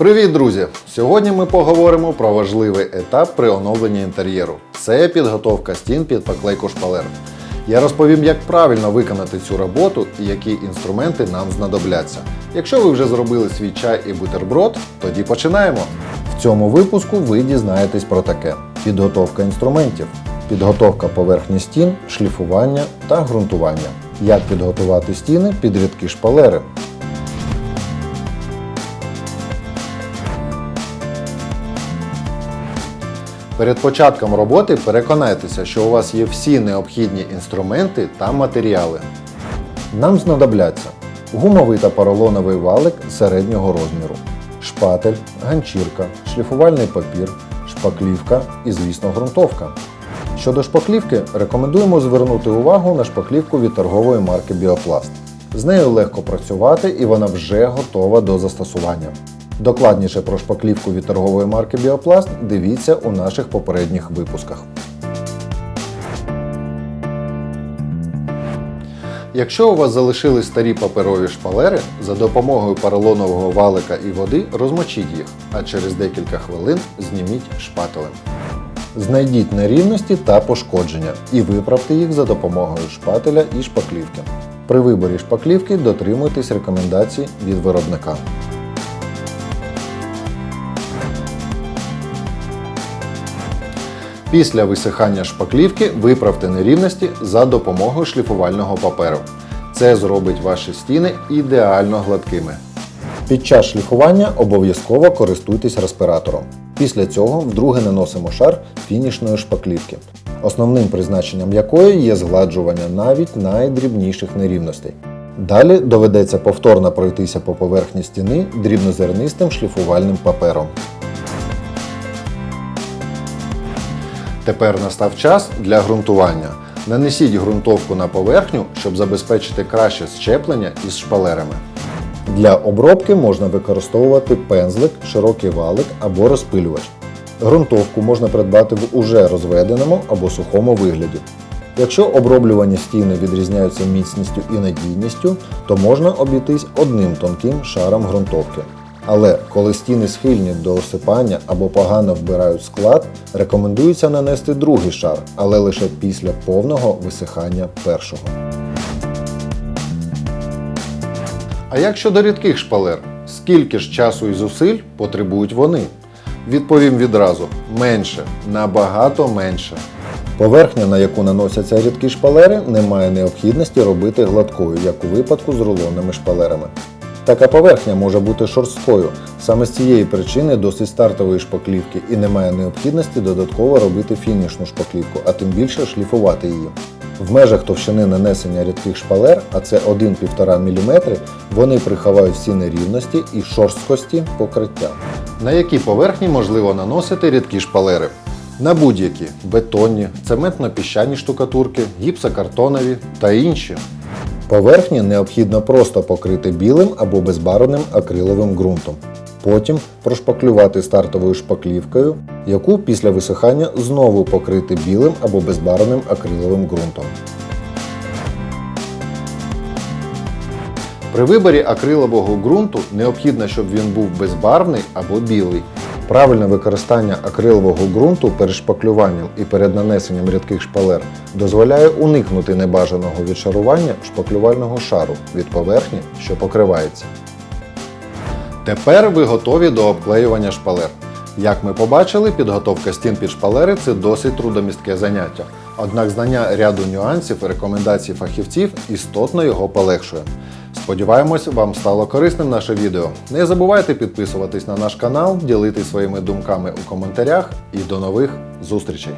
Привіт, друзі! Сьогодні ми поговоримо про важливий етап при оновленні інтер'єру. Це підготовка стін під поклейку шпалер. Я розповім, як правильно виконати цю роботу і які інструменти нам знадобляться. Якщо ви вже зробили свій чай і бутерброд, тоді починаємо. В цьому випуску ви дізнаєтесь про таке: підготовка інструментів, підготовка поверхні стін, шліфування та ґрунтування. Як підготувати стіни під рідкі шпалери. Перед початком роботи переконайтеся, що у вас є всі необхідні інструменти та матеріали. Нам знадобляться гумовий та поролоновий валик середнього розміру, шпатель, ганчірка, шліфувальний папір, шпаклівка і, звісно, ґрунтовка. Щодо шпаклівки, рекомендуємо звернути увагу на шпаклівку від торгової марки Біопласт. З нею легко працювати і вона вже готова до застосування. Докладніше про шпаклівку від торгової марки Біопласт дивіться у наших попередніх випусках. Якщо у вас залишились старі паперові шпалери, за допомогою поролонового валика і води розмочіть їх, а через декілька хвилин зніміть шпателем. Знайдіть нерівності та пошкодження і виправте їх за допомогою шпателя і шпаклівки. При виборі шпаклівки дотримуйтесь рекомендацій від виробника. Після висихання шпаклівки виправте нерівності за допомогою шліфувального паперу. Це зробить ваші стіни ідеально гладкими. Під час шліфування обов'язково користуйтесь респіратором. Після цього вдруге наносимо шар фінішної шпаклівки, основним призначенням якої є згладжування навіть найдрібніших нерівностей. Далі доведеться повторно пройтися по поверхні стіни дрібнозернистим шліфувальним папером. Тепер настав час для ґрунтування. Нанесіть ґрунтовку на поверхню, щоб забезпечити краще щеплення із шпалерами. Для обробки можна використовувати пензлик, широкий валик або розпилювач. Ґрунтовку можна придбати в уже розведеному або сухому вигляді. Якщо оброблювані стіни відрізняються міцністю і надійністю, то можна обійтись одним тонким шаром ґрунтовки. Але коли стіни схильні до осипання або погано вбирають склад, рекомендується нанести другий шар, але лише після повного висихання першого. А як щодо рідких шпалер, скільки ж часу і зусиль потребують вони? Відповім відразу: менше, набагато менше. Поверхня, на яку наносяться рідкі шпалери, не має необхідності робити гладкою, як у випадку з рулонними шпалерами. Така поверхня може бути шорсткою. Саме з цієї причини досить стартової шпаклівки і немає необхідності додатково робити фінішну шпаклівку, а тим більше шліфувати її. В межах товщини нанесення рідких шпалер, а це 1-1,5 мм, вони приховають всі нерівності і шорсткості покриття. На які поверхні можливо наносити рідкі шпалери? На будь-які бетонні, цементно-піщані штукатурки, гіпсокартонові та інші. Поверхні необхідно просто покрити білим або безбарвним акриловим ґрунтом. Потім прошпаклювати стартовою шпаклівкою, яку після висихання знову покрити білим або безбарвним акриловим ґрунтом. При виборі акрилового ґрунту необхідно, щоб він був безбарвний або білий. Правильне використання акрилового ґрунту перед шпаклюванням і перед нанесенням рідких шпалер дозволяє уникнути небажаного відшарування шпаклювального шару від поверхні, що покривається. Тепер ви готові до обклеювання шпалер. Як ми побачили, підготовка стін під шпалери це досить трудомістке заняття. Однак знання ряду нюансів і рекомендацій фахівців істотно його полегшує. Сподіваємось, вам стало корисним наше відео. Не забувайте підписуватись на наш канал, ділитись своїми думками у коментарях і до нових зустрічей!